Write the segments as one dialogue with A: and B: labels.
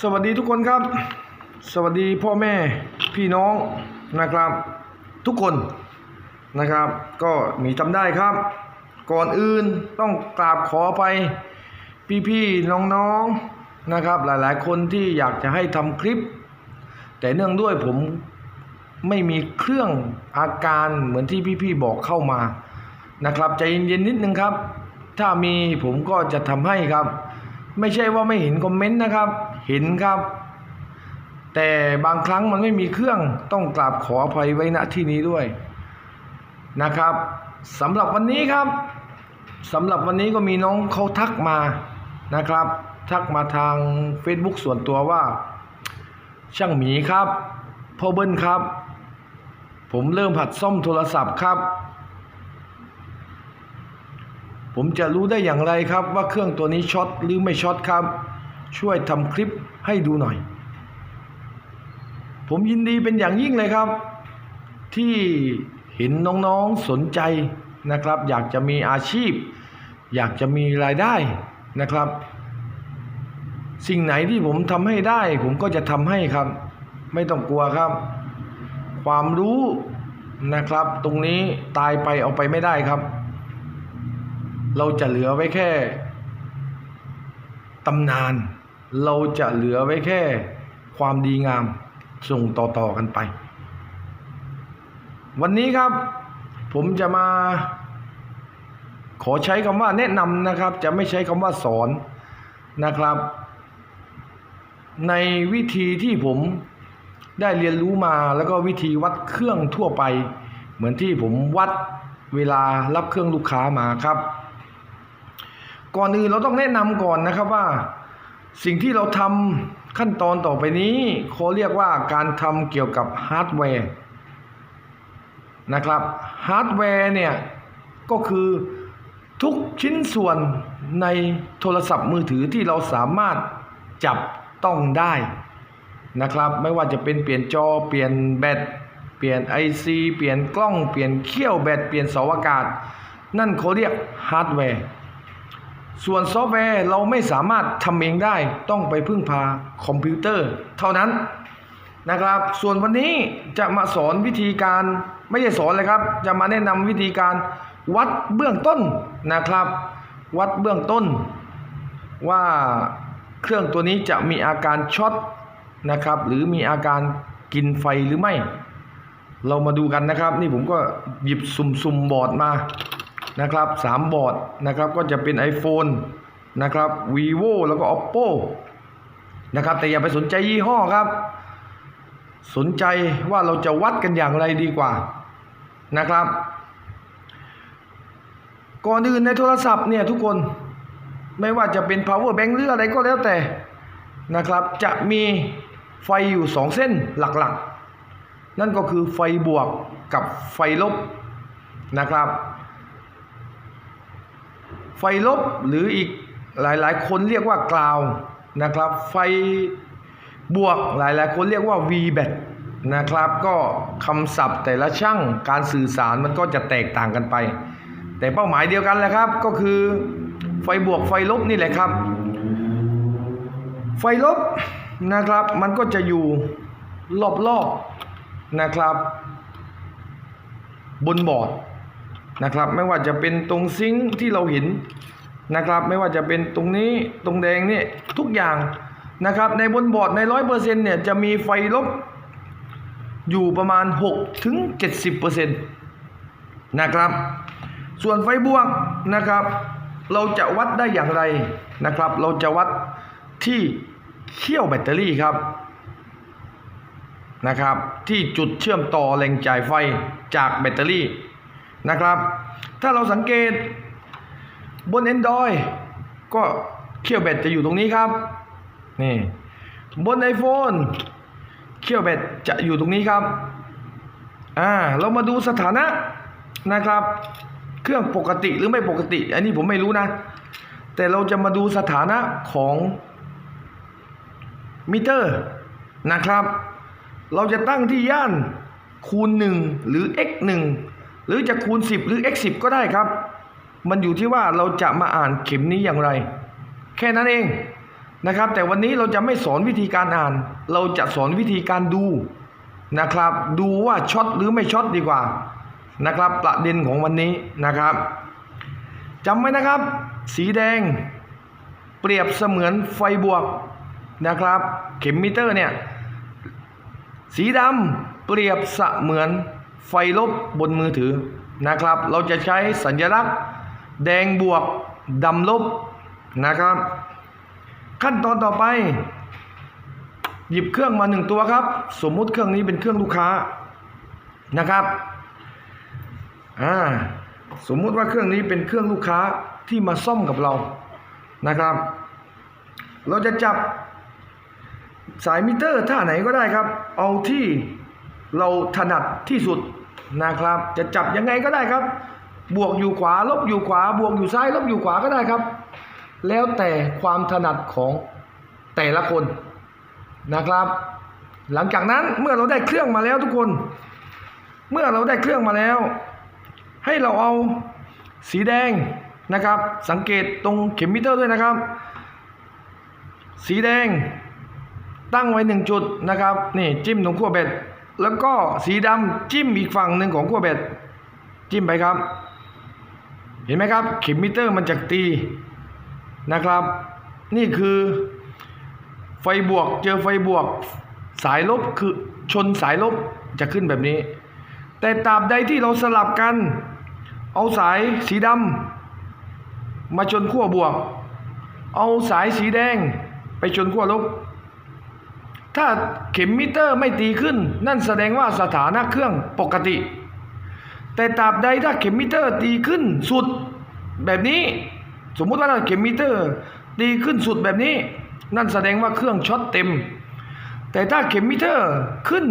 A: สวัสดีทุกคนครับ สวัสดีพ่อแม่พี่น้องนะครับ ทุกคนนะครับ ก็มีจำได้ครับ ก่อนอื่นต้องกราบขอไปพี่ๆน้องๆนะครับ หลายๆ คนที่อยากจะให้ทำคลิป แต่เนื่องด้วยผมไม่มีเครื่องอาการเหมือนที่พี่ๆบอกเข้ามานะครับใจเย็นๆนิดนึงครับ ถ้ามีผมก็จะทำให้ครับ ไม่ใช่ว่าไม่เห็นคอมเมนต์นะครับ ห็นครับ แต่บางครั้งมันไม่มีเครื่องต้องกราบขออภัยไว้ณที่นี้ด้วยนะครับสำหรับวันนี้ครับสำหรับวันนี้ก็มีน้องเขาทักมานะครับ ทักมาทาง Facebook ส่วนตัวว่า ช่างหมีครับพ่อเบิ้ลครับ ผมเริ่มหัดซ่อมโทรศัพท์ครับ ผมจะรู้ได้อย่างไรครับว่าเครื่องตัวนี้ช็อตหรือไม่ช็อตครับ ช่วยทำคลิปให้ดูหน่อย ผมยินดีเป็นอย่างยิ่งเลยครับ ที่เห็นน้องๆสนใจนะครับ อยากจะมีอาชีพ อยากจะมีรายได้นะครับ สิ่งไหนที่ผมทำให้ได้ ผมก็จะทำให้ครับ ไม่ต้องกลัวครับ ความรู้นะครับ ตรงนี้ตายไปเอาไปไม่ได้ครับ เราจะเหลือไว้แค่ตำนาน เราจะเหลือไว้แค่ความดีงามส่งต่อๆกันไป วันนี้ครับ ผมจะมา ขอใช้คำว่าแนะนำนะครับ จะไม่ใช้คำว่าสอนนะครับ ในวิธีที่ผมได้เรียนรู้มาแล้วก็วิธีวัดเครื่องทั่วไป เหมือนที่ผมวัดเวลารับเครื่องลูกค้ามาครับ ก่อนอื่นเราต้องแนะนำก่อนนะครับว่า สิ่งที่เราทำขั้นตอนต่อไปนี้เขาเรียกว่าการทำเกี่ยวกับฮาร์ดแวร์นะครับฮาร์ดแวร์เนี่ย ก็คือทุกชิ้นส่วนในโทรศัพท์มือถือที่เราสามารถจับต้องได้นะครับ ไม่ว่าจะเป็นเปลี่ยนจอเปลี่ยนแบตเปลี่ยน IC เปลี่ยนกล้องเปลี่ยนเขี้ยวแบตเปลี่ยนเสาอากาศ นั่นเขาเรียกฮาร์ดแวร์ ส่วนซอฟต์แวร์เราไม่สามารถทำเองได้ต้องไปพึ่งพาคอมพิวเตอร์ เท่านั้นนะครับ ส่วนวันนี้จะมาสอนวิธีการไม่ใช่สอนเลยครับ จะมาแนะนำวิธีการวัดเบื้องต้นนะครับ วัดเบื้องต้น ว่าเครื่องตัวนี้จะมีอาการช็อตนะครับ หรือมีอาการกินไฟหรือไม่ เรามาดูกันนะครับ นี่ผมก็หยิบสุ่มๆบอร์ดมา นะครับสามบอร์ดนะครับก็จะเป็น iPhone นะครับ vivo แล้วก็ oppo นะครับแต่อย่าไปสนใจยี่ห้อครับ สนใจว่าเราจะวัดกันอย่างไรดีกว่านะครับ ก่อนอื่นในโทรศัพท์เนี่ยทุกคนไม่ว่าจะเป็น power bank หรืออะไรก็แล้วแต่นะครับ จะมีไฟอยู่สองเส้นหลักๆ นั่นก็คือไฟบวกกับไฟลบนะครับ ไฟลบหรืออีกหลายๆ คนเรียกว่ากราวนะครับ ไฟบวกหลายๆ คนเรียกว่า V bat นะครับ ก็คำศัพท์แต่ละช่างการสื่อสารมันก็จะแตกต่างกันไป แต่เป้าหมายเดียวกันแหละครับ ก็คือไฟบวกไฟลบนี่แหละครับ ไฟลบนะครับมันก็จะอยู่รอบๆนะครับ บนบอร์ด นะครับ ไม่ว่าจะเป็นตรงซิงค์ที่เราเห็นนะครับ ไม่ว่าจะเป็นตรงนี้ตรงแดงนี่ทุกอย่างนะครับ ในบนบอร์ดในร้อยเปอร์เซ็นเนี่ยจะมีไฟลบอยู่ประมาณ6ถึง70%นะครับ ส่วนไฟบวกนะครับ เราจะวัดได้อย่างไรนะครับ เราจะวัดที่เขี้ยวแบตเตอรี่ครับนะครับ ที่จุดเชื่อมต่อแหล่งจ่ายไฟจากแบตเตอรี่ นะครับ ถ้าเราสังเกตบน Android ก็เขี้ยวแบตจะอยู่ตรงนี้ครับนี่บน iPhone เขี้ยวแบตจะอยู่ตรงนี้ครับอ่าเรามาดูสถานะนะครับ เครื่องปกติหรือไม่ปกติ อันนี้ผมไม่รู้นะ แต่เราจะมาดูสถานะของมิเตอร์นะครับ เราจะตั้งที่ย่านคูณ 1 หรือ x 1 หรือจะคูณ 10 หรือ x 10ก็ได้ครับ มันอยู่ที่ว่าเราจะมาอ่านเข็มนี้อย่างไร แค่นั้นเองนะครับ แต่วันนี้เราจะไม่สอนวิธีการอ่าน เราจะสอนวิธีการดูนะครับ ดูว่าช็อตหรือไม่ช็อตดีกว่านะครับ ประเด็นของวันนี้นะครับจำไว้นะครับ สีแดง เปรียบเสมือนไฟบวกนะครับ เข็มมิเตอร์เนี่ย สีดำเปรียบเสมือน ไฟลบบนมือถือนะครับ เราจะใช้สัญลักษณ์ แดงบวกดำลบนะครับ ขั้นตอนต่อไป หยิบเครื่องมาหนึ่งตัวครับ สมมุติเครื่องนี้เป็นเครื่องลูกค้านะครับอ่าสมมุติว่าเครื่องนี้เป็นเครื่องลูกค้าที่มาซ่อมกับเรานะครับ เราจะจับสายมิเตอร์ท่าไหนก็ได้ครับ เอาที่ เราถนัดที่สุดนะครับ จะจับยังไงก็ได้ครับ บวกอยู่ขวา ลบอยู่ขวา บวกอยู่ซ้าย ลบอยู่ขวาก็ได้ครับ แล้วแต่ความถนัดของแต่ละคนนะครับ หลังจากนั้นเมื่อเราได้เครื่องมาแล้วทุกคน เมื่อเราได้เครื่องมาแล้ว ให้เราเอาสีแดงนะครับ สังเกตตรงเข็มมิเตอร์ด้วยนะครับ สีแดงตั้งไว้หนึ่งจุดนะครับ นี่จิ้มตรงขั้วเบ็ด แล้วก็สีดำจิ้มอีกฝั่งหนึ่งของขั้วเบ็ด จิ้มไปครับ เห็นไหมครับ เข็มมิเตอร์มันจะตีนะครับ นี่คือไฟบวกเจอไฟบวกสายลบคือชนสายลบจะขึ้นแบบนี้ แต่ตราบใดที่เราสลับกัน เอาสายสีดำมาชนขั้วบวก เอาสายสีแดงไปชนขั้วลบ ถ้าเข็มมิเตอร์ไม่ตีขึ้น นั่นแสดงว่าสถานะเครื่องปกติ แต่ตราบใดถ้าเข็มมิเตอร์ตีขึ้นสุดแบบนี้ สมมุติว่าถ้าเข็มมิเตอร์ตีขึ้นสุดแบบนี้ นั่นแสดงว่าเครื่องช็อตเต็ม แต่ถ้าเข็มมิเตอร์ขึ้น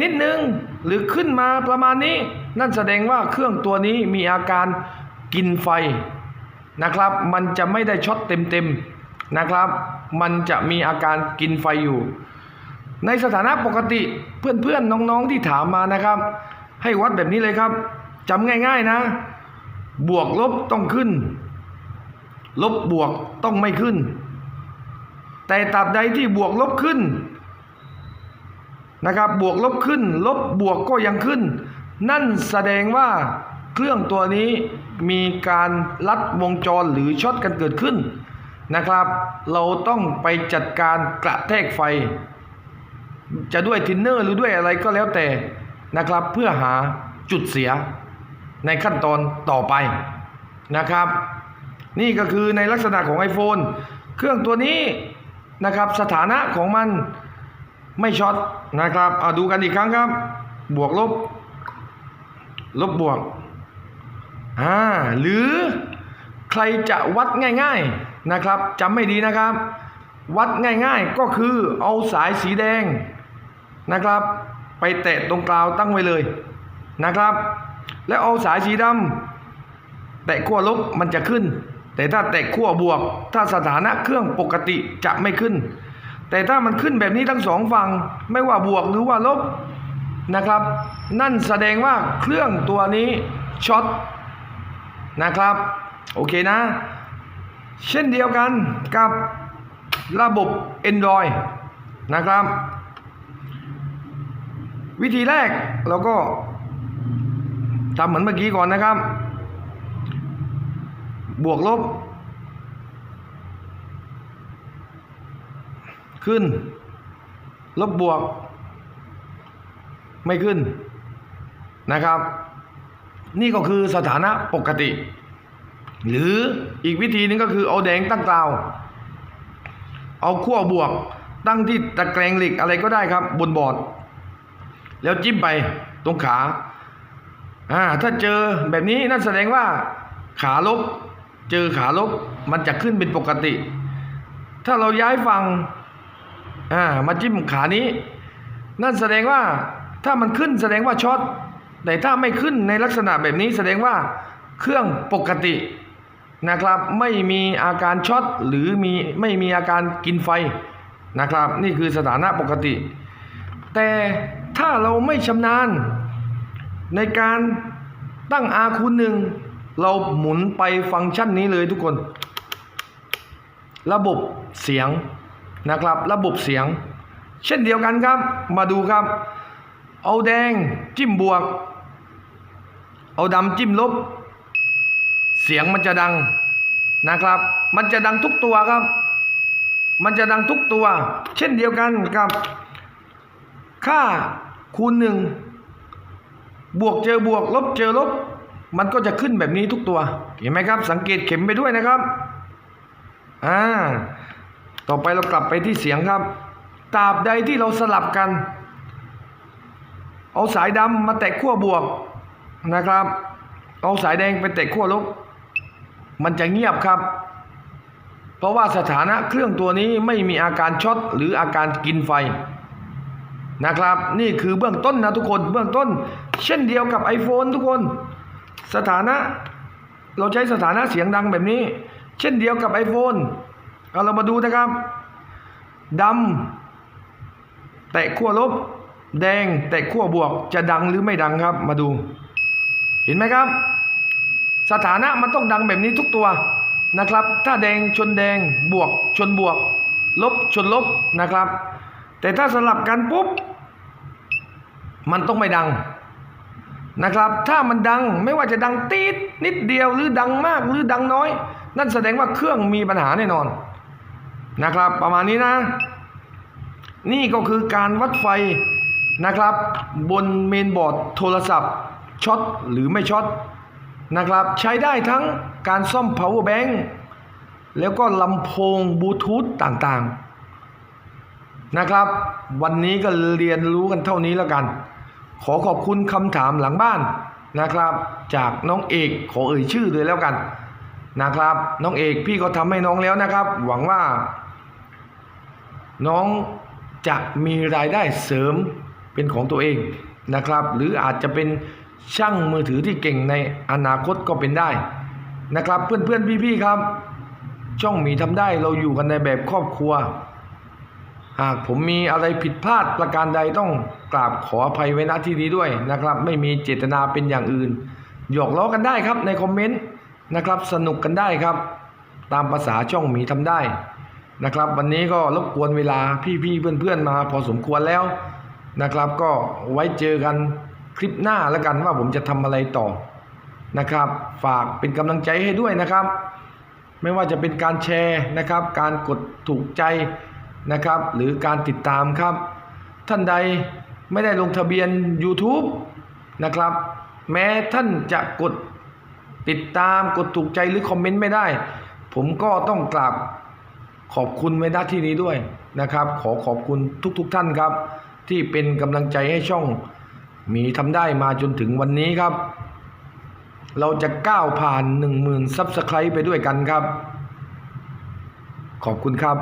A: นิดนึงหรือขึ้นมาประมาณนี้ นั่นแสดงว่าเครื่องตัวนี้มีอาการกินไฟนะครับ มันจะไม่ได้ช็อตเต็มๆ นะครับ มันจะมีอาการกินไฟอยู่ ในสถานะปกติเพื่อนๆน้องๆที่ถามมานะครับ ให้วัดแบบนี้เลยครับจำง่าย ๆนะ บวกลบต้องขึ้น ลบบวกต้องไม่ขึ้น แต่ตราบใดที่บวกลบขึ้นนะครับบวกลบขึ้น ลบบวกก็ยังขึ้น นั่นแสดงว่าเครื่องตัวนี้มีการลัดวงจรหรือช็อตกันเกิดขึ้น นะครับ เราต้องไปจัดการกระแทกไฟ จะด้วยทินเนอร์หรือด้วยอะไรก็แล้วแต่นะครับ เพื่อหาจุดเสียในขั้นตอนต่อไปนะครับ นี่ก็คือในลักษณะของ iPhone เครื่องตัวนี้นะครับสถานะของมันไม่ช็อตนะครับเอาดูกันอีกครั้งครับ บวกลบ ลบบวกอ่าหรือใครจะวัดง่าย ๆ นะครับจำไม่ดีนะครับ วัดง่ายๆก็คือเอาสายสีแดงนะครับ ไปแตะตรงกลาวตั้งไว้เลยนะครับ แล้วเอาสายสีดำแตะขั้วลบมันจะขึ้น แต่ถ้าแตะขั้วบวก ถ้าสถานะเครื่องปกติจะไม่ขึ้น แต่ถ้ามันขึ้นแบบนี้ทั้งสองฝั่งไม่ว่าบวกหรือว่าลบนะครับ นั่นแสดงว่าเครื่องตัวนี้ช็อตนะครับ โอเคนะ เช่นเดียวกันกับระบบ Android นะครับ วิธีแรกเราก็ทำเหมือนเมื่อกี้ก่อนนะครับ บวกลบ ขึ้น ลบบวก ไม่ขึ้นนะครับ นี่ก็คือสถานะปกติ หรืออีกวิธีนึงก็คือเอาแดงตั้งกลาว เอาขั้วบวกตั้งที่ตะแกรงเหล็กอะไรก็ได้ครับ บนบอร์ด แล้วจิ้มไปตรงขาอ่าถ้าเจอแบบนี้นั่นแสดงว่าขาลบ เจอขาลบมันจะขึ้นเป็นปกติ ถ้าเราย้ายฝั่งอ่ามาจิ้มขานี้ นั่นแสดงว่าถ้ามันขึ้นแสดงว่าช็อตแต่ถ้าไม่ขึ้นในลักษณะแบบนี้แสดงว่าเครื่องปกติ นะครับไม่มีอาการช็อตหรือมีไม่มีอาการกินไฟนะครับ นี่คือสถานะปกติ แต่ถ้าเราไม่ชำนาญ ในการตั้ง R คูณหนึ่งเราหมุนไปฟังก์ชันนี้เลยทุกคน ระบบเสียงนะครับ ระบบเสียง เช่นเดียวกันครับ มาดูครับ เอาแดงจิ้มบวก เอาดำจิ้มลบ สียงมันจะดังนะครับ มันจะดังทุกตัวครับ มันจะดังทุกตัว เช่นเดียวกันกับ ค่าคูณหนึ่งบวกเจอบวก ลบเจอลบ มันก็จะขึ้นแบบนี้ทุกตัว เห็นไหมครับ สังเกตเข็มไปด้วยนะครับอ่าต่อไปเรากลับไปที่เสียงครับตราบใดที่เราสลับกัน เอาสายดำมาแตะขั้วบวกนะครับ เอาสายแดงไปแตะขั้วลบ มันจะเงียบครับ เพราะว่าสถานะเครื่องตัวนี้ไม่มีอาการช็อตหรืออาการกินไฟนะครับ นี่คือเบื้องต้นนะทุกคนเบื้องต้น เช่นเดียวกับ iPhone ทุกคน สถานะเราใช้สถานะเสียงดังแบบนี้ เช่นเดียวกับ iPhone เอาเรามาดูนะครับดำแตะขั้วลบ แดงแตะขั้วบวกจะดังหรือไม่ดังครับมาดู เห็นไหมครับ สถานะมันต้องดังแบบนี้ทุกตัวนะครับ ถ้าแดงชนแดงบวกชนบวก ลบชนลบนะครับ แต่ถ้าสลับกันปุ๊บ มันต้องไม่ดังนะครับ ถ้ามันดังไม่ว่าจะดังตีดนิดเดียวหรือดังมากหรือดังน้อย นั่นแสดงว่าเครื่องมีปัญหาแน่นอนนะครับ ประมาณนี้นะ นี่ก็คือการวัดไฟนะครับ บนเมนบอร์ดโทรศัพท์ช็อตหรือไม่ช็อต นะครับใช้ได้ทั้งการซ่อม power bank แล้วก็ลำโพงบลูทูธต่างๆนะครับ วันนี้ก็เรียนรู้กันเท่านี้แล้วกัน ขอขอบคุณคำถามหลังบ้านนะครับ จากน้องเอกขอเอ่ยชื่อเลยแล้วกันนะครับ น้องเอกพี่ก็ทำให้น้องแล้วนะครับ หวังว่า น้องจะมีรายได้เสริมเป็นของตัวเองนะครับ หรืออาจจะเป็น ช่างมือถือที่เก่งในอนาคตก็เป็นได้นะครับ เพื่อนๆพี่ๆครับ ช่องหมีทำได้เราอยู่กันในแบบครอบครัว หากผมมีอะไรผิดพลาดประการใดต้องกราบขออภัยไว้ณที่นี้ด้วยนะครับ ไม่มีเจตนาเป็นอย่างอื่น หยอกล้อกันได้ครับในคอมเมนต์นะครับ สนุกกันได้ครับ ตามภาษาช่องหมีทำได้นะครับ วันนี้ก็รบกวนเวลาพี่ๆเพื่อนๆมาพอสมควรแล้วนะครับ ก็ไว้เจอกัน คลิปหน้าแล้วกันว่าผมจะทำอะไรต่อนะครับ ฝากเป็นกำลังใจให้ด้วยนะครับ ไม่ว่าจะเป็นการแชร์นะครับ การกดถูกใจนะครับ หรือการติดตามครับ ท่านใดไม่ได้ลงทะเบียน YouTube นะครับ แม้ท่านจะกดติดตามกดถูกใจหรือคอมเมนต์ไม่ได้ ผมก็ต้องกราบขอบคุณไว้ณที่นี้ด้วยนะครับ ขอขอบคุณทุกๆทท่านครับ ที่เป็นกำลังใจให้ช่อง มีทำได้มาจนถึงวันนี้ครับ เราจะก้าวผ่าน 10,000ซับสไครต์ไปด้วยกันครับ ขอบคุณครับ